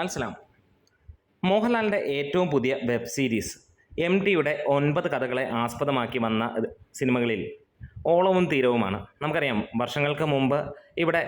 Al Salam. മോഹൻലാലിന്റെ ഏറ്റവും പുതിയ വെബ് സീരീസ് എം ടിയുടെ ഒൻപത് കഥകളെ ആസ്പദമാക്കി വന്ന സിനിമകളിൽ ഓളവും തീരവുമാണ്. നമുക്കറിയാം വർഷങ്ങൾക്ക് മുമ്പ് ഇവിടെ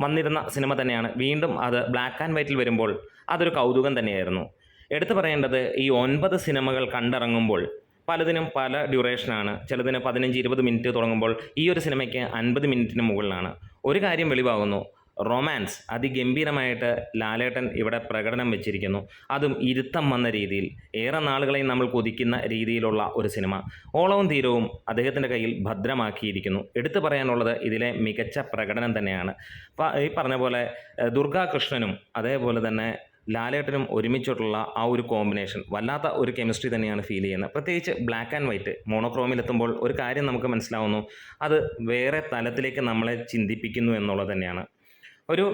വന്നിരുന്ന സിനിമ തന്നെയാണ്. വീണ്ടും അത് ബ്ലാക്ക് ആൻഡ് വൈറ്റിൽ വരുമ്പോൾ അതൊരു കൗതുകം തന്നെയായിരുന്നു. എടുത്തു പറയേണ്ടത് ഈ ഒൻപത് സിനിമകൾ കണ്ടിറങ്ങുമ്പോൾ പലതിനും പല ഡ്യൂറേഷനാണ് ചിലതിന് പതിനഞ്ച് ഇരുപത് മിനിറ്റ് തുടങ്ങുമ്പോൾ ഈ ഒരു സിനിമയ്ക്ക് അൻപത് മിനിറ്റിന് മുകളിലാണ്. ഒരു കാര്യം വെളിവാകുന്നു റൊമാൻസ് അതിഗംഭീരമായിട്ട് ലാലേട്ടൻ ഇവിടെ പ്രകടനം വെച്ചിരിക്കുന്നു. അതും ഇരുത്തം വന്ന രീതിയിൽ ഏറെ നാളുകളെയും നമ്മൾ കൊതിക്കുന്ന രീതിയിലുള്ള ഒരു സിനിമ. ഓളവും തീരവും അദ്ദേഹത്തിന്റെ കയ്യിൽ ഭദ്രമാക്കിയിരിക്കുന്നു. എടുത്തു പറയാനുള്ളത് ഇതിലെ മികച്ച പ്രകടനം തന്നെയാണ്. ഈ പറഞ്ഞ പോലെ ദുർഗാകൃഷ്ണനും അതേപോലെ തന്നെ ലാലേട്ടനും ഒരുമിച്ചിട്ടുള്ള ആ ഒരു കോമ്പിനേഷൻ വല്ലാത്ത ഒരു കെമിസ്ട്രി തന്നെയാണ് ഫീൽ ചെയ്യുന്നത്. പ്രത്യേകിച്ച് ബ്ലാക്ക് ആൻഡ് വൈറ്റ് മോണോക്രോമിലെത്തുമ്പോൾ ഒരു കാര്യം നമുക്ക് മനസ്സിലാവുന്നു. അത് വേറെ തലത്തിലേക്ക് നമ്മളെ ചിന്തിപ്പിക്കുന്നു എന്നുള്ളത് തന്നെയാണ്. ഒരു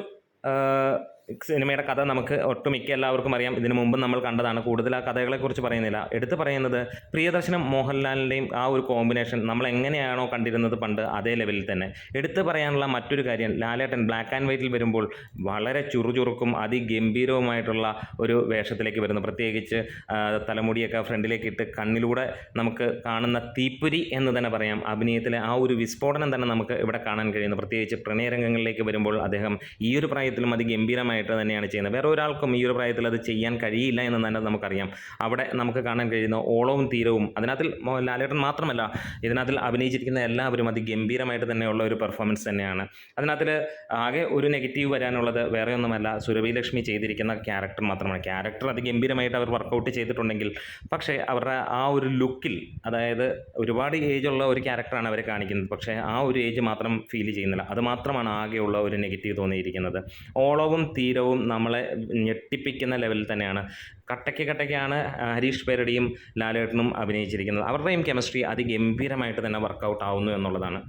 സിനിമയുടെ കഥ നമുക്ക് ഒട്ടുമിക്ക എല്ലാവർക്കും അറിയാം. ഇതിനു മുമ്പ് നമ്മൾ കണ്ടതാണ്. കൂടുതൽ ആ കഥകളെക്കുറിച്ച് പറയുന്നില്ല. എടുത്തു പറയുന്നത് പ്രിയദർശനം മോഹൻലാലിന്റെയും ആ ഒരു കോമ്പിനേഷൻ നമ്മൾ എങ്ങനെയാണോ കണ്ടിരുന്നത് പണ്ട് അതേ ലെവലിൽ തന്നെ. എടുത്തു പറയാനുള്ള മറ്റൊരു കാര്യം ലാലേട്ടൻ ബ്ലാക്ക് ആൻഡ് വൈറ്റിൽ വരുമ്പോൾ വളരെ ചുറുചുറുക്കും അതിഗംഭീരവുമായിട്ടുള്ള ഒരു വേഷത്തിലേക്ക് വരുന്നു. പ്രത്യേകിച്ച് തലമുടിയൊക്കെ ഫ്രണ്ടിലേക്ക് ഇട്ട് കണ്ണിലൂടെ നമുക്ക് കാണുന്ന തീപ്പുരി എന്ന് തന്നെ പറയാം. അഭിനയത്തിലെ ആ ഒരു വിസ്ഫോടനം തന്നെ നമുക്ക് ഇവിടെ കാണാൻ കഴിയുന്നു. പ്രത്യേകിച്ച് പ്രണയരംഗങ്ങളിലേക്ക് വരുമ്പോൾ അദ്ദേഹം ഈ ഒരു പ്രായത്തിലും അതിഗംഭീരമായിട്ട് തന്നെയാണ് ചെയ്യുന്നത്. വേറെ ഒരാൾക്കും ഈ ഒരു പ്രായത്തിൽ അത് ചെയ്യാൻ കഴിയില്ല എന്ന് തന്നെ നമുക്കറിയാം. അവിടെ നമുക്ക് കാണാൻ കഴിയുന്ന ഓളവും തീരവും അതിനകത്തിൽ ലാലേട്ടൻ മാത്രമല്ല ഇതിനകത്തിൽ അഭിനയിച്ചിരിക്കുന്ന എല്ലാവരും അതിഗംഭീരമായിട്ട് തന്നെയുള്ള ഒരു പെർഫോമൻസ് തന്നെയാണ്. അതിനകത്തിൽ ആകെ ഒരു നെഗറ്റീവ് വരാനുള്ളത് വേറെ ഒന്നുമല്ല സുരഭി ലക്ഷ്മി ചെയ്തിരിക്കുന്ന ക്യാരക്ടർ മാത്രമാണ്. ക്യാരക്ടർ അതിഗംഭീരമായിട്ട് അവർ വർക്കൗട്ട് ചെയ്തിട്ടുണ്ടെങ്കിൽ പക്ഷേ അവരുടെ ആ ഒരു ലുക്കിൽ അതായത് ഒരുപാട് ഏജുള്ള ഒരു ക്യാരക്ടറാണ് അവരെ കാണിക്കുന്നത്. പക്ഷേ ആ ഒരു ഏജ് മാത്രം ഫീൽ ചെയ്യുന്നില്ല. അത് മാത്രമാണ് ആകെയുള്ള ഒരു നെഗറ്റീവ് തോന്നിയിരിക്കുന്നത്. ഓളവും തീരവും നമ്മളെ ഞെട്ടിപ്പിക്കുന്ന ലെവലിൽ തന്നെയാണ്. കട്ടയ്ക്ക് കട്ടയ്ക്കാണ് ഹരീഷ് പേരടിയും ലാലേട്ടനും അഭിനയിച്ചിരിക്കുന്നത്. അവരുടെയും കെമിസ്ട്രി അതിഗംഭീരമായിട്ട് തന്നെ വർക്കൗട്ട് ആവുന്നു എന്നുള്ളതാണ്.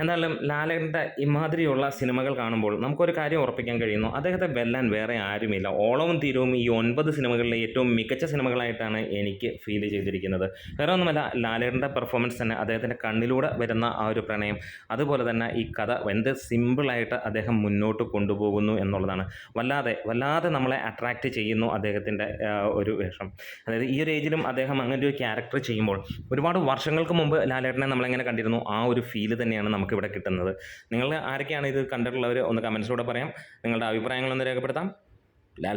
എന്തായാലും ലാലേട്ടന്റെ ഇമാതിരിയുള്ള സിനിമകൾ കാണുമ്പോൾ നമുക്കൊരു കാര്യം ഉറപ്പിക്കാൻ കഴിയുന്നു. അദ്ദേഹത്തെ വെല്ലാൻ വേറെ ആരുമില്ല. ഓളവും തീരവും ഈ ഒൻപത് സിനിമകളിലെ ഏറ്റവും മികച്ച സിനിമകളായിട്ടാണ് എനിക്ക് ഫീൽ ചെയ്തിരിക്കുന്നത്. വേറെ ഒന്നുമല്ല ലാലേട്ടന്റെ പെർഫോമൻസ് തന്നെ അദ്ദേഹത്തിന്റെ കണ്ണിലൂടെ വരുന്ന ആ ഒരു പ്രണയം. അതുപോലെ തന്നെ ഈ കഥ എന്ത് സിമ്പിളായിട്ട് അദ്ദേഹം മുന്നോട്ട് കൊണ്ടുപോകുന്നു എന്നുള്ളതാണ്. വല്ലാതെ വല്ലാതെ നമ്മളെ അട്രാക്റ്റ് ചെയ്യുന്നു അദ്ദേഹത്തിന്റെ ഒരു വേഷം. അതായത് ഈ ഒരു ഏജിലും അദ്ദേഹം അങ്ങനെ ഒരു ക്യാരക്ടർ ചെയ്യുമ്പോൾ ഒരുപാട് വർഷങ്ങൾക്ക് മുമ്പ് ലാലേട്ടനെ നമ്മളെങ്ങനെ കണ്ടിരുന്നു? ആ ഒരു ഫീൽ തന്നെയാണ് നമുക്കിവിടെ കിട്ടുന്നത്. നിങ്ങൾ ആരൊക്കെയാണ് ഇത് കണ്ടിട്ടുള്ളവർ ഒന്ന് കമൻസിലൂടെ പറയാം. നിങ്ങളുടെ അഭിപ്രായങ്ങളൊന്ന് രേഖപ്പെടുത്താം. ലാൽ